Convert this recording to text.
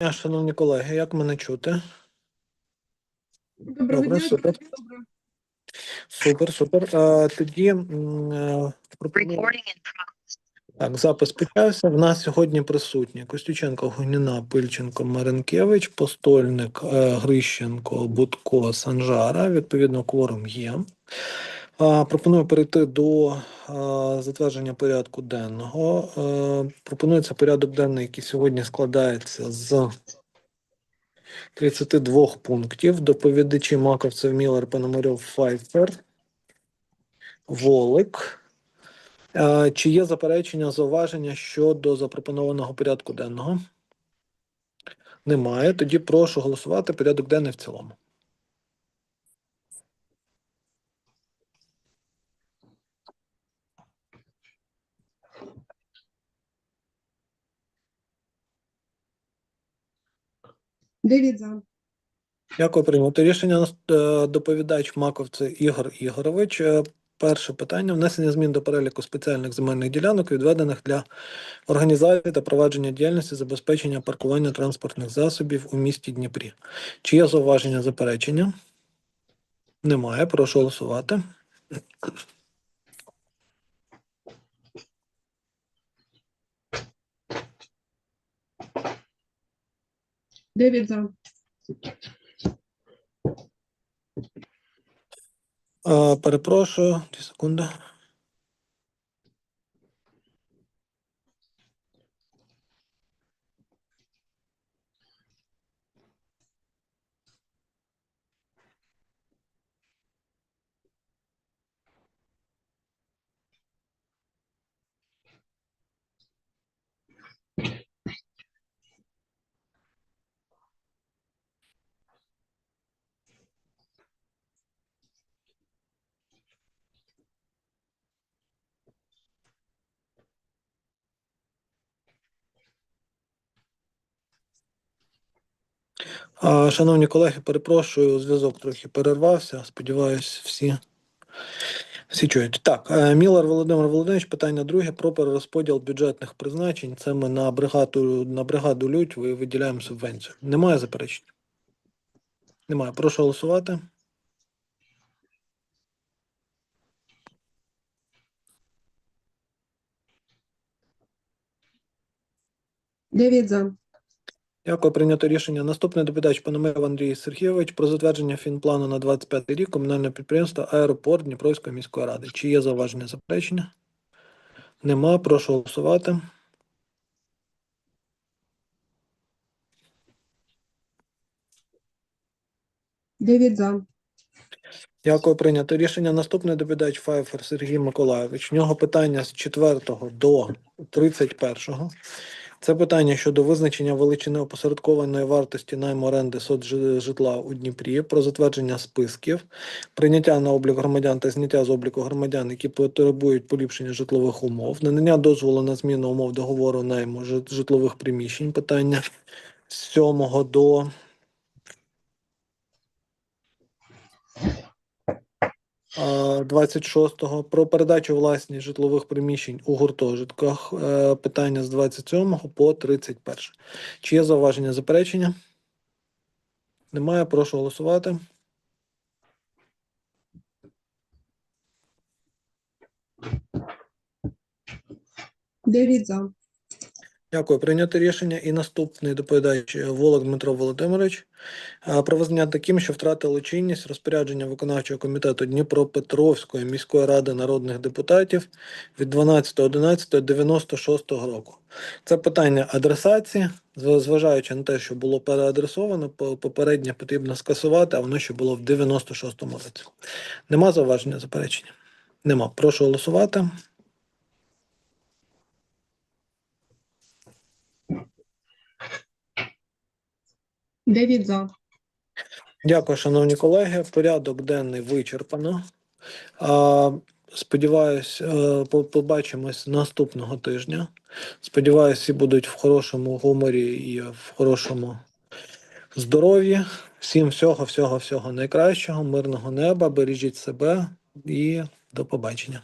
дня, шановні колеги, як мене чути? Доброго Добре, дня. супер. Добре. Супер, супер. Е, тоді е, пропоную- так, запис почався. В нас сьогодні присутні Костюченко, Гуніна, Пильченко, Маренкевич, Постольник, е, Грищенко, Будко, Санжара. Відповідно, кворум є. Пропоную перейти до затвердження порядку денного. Пропонується порядок денний, який сьогодні складається з 32 пунктів. Доповідачі Маковцев, Міллер, Пономарьов, Файфер, Волик. Чи є заперечення, зауваження щодо запропонованого порядку денного? Немає. Тоді прошу голосувати порядок денний в цілому. Дев'ять за. Дякую, прийнято рішення. Е, Доповідач Маковце Ігор Ігорович. Е, Перше питання: внесення змін до переліку спеціальних земельних ділянок, відведених для організації та провадження діяльності забезпечення паркування транспортних засобів у місті Дніпрі. Чи є зауваження заперечення? Немає. Прошу голосувати. Дев'ять за. Е, Перепрошую, дві секунди. А, Шановні колеги, перепрошую, зв'язок трохи перервався. Сподіваюсь, всі, всі чують. Так, е, Мілар Володимир Володимирович, питання друге про перерозподіл бюджетних призначень. Це ми на бригаду на бригаду Людь ви- виділяємо субвенцію. Немає заперечень? Немає. Прошу голосувати. Дев'ять за. Дякую, прийнято рішення. Наступний доповідач Пономарьов Андрій Сергійович про затвердження фінплану на 25 рік комунальне підприємство Аеропорт Дніпровської міської ради. Чи є зауваження заперечення? Нема. Прошу голосувати. Дев'ять за. Дякую, прийнято рішення. Наступний доповідач Файфер Сергій Миколайович. В нього питання з 4 до 31. Це питання щодо визначення величини опосередкованої вартості найму оренди соцжитла у Дніпрі, про затвердження списків, прийняття на облік громадян та зняття з обліку громадян, які потребують поліпшення житлових умов, надання дозволу на зміну умов договору найму житлових приміщень. Питання з 7 до 26-го про передачу власність житлових приміщень у гуртожитках. Е, Питання з 27 по 31. Чи є зауваження заперечення? Немає. Прошу голосувати. Дев'ять за. Дякую. Прийнято рішення. І наступний доповідач Волок Дмитро Володимирович. Про визнання таким, що втратили чинність розпорядження виконавчого комітету Дніпропетровської міської ради народних депутатів від 12.11.96 року. Це питання адресації, зважаючи на те, що було переадресовано, попереднє потрібно скасувати, а воно ще було в 96-му році. Нема зауваження заперечення? Нема. Прошу голосувати. Дев'ять за. Дякую, шановні колеги. Порядок денний вичерпано. Сподіваюсь, е, побачимось наступного тижня. Сподіваюсь, всі будуть в хорошому гуморі і в хорошому здоров'ї. Всім всього, всього, всього найкращого, мирного неба. Бережіть себе і до побачення.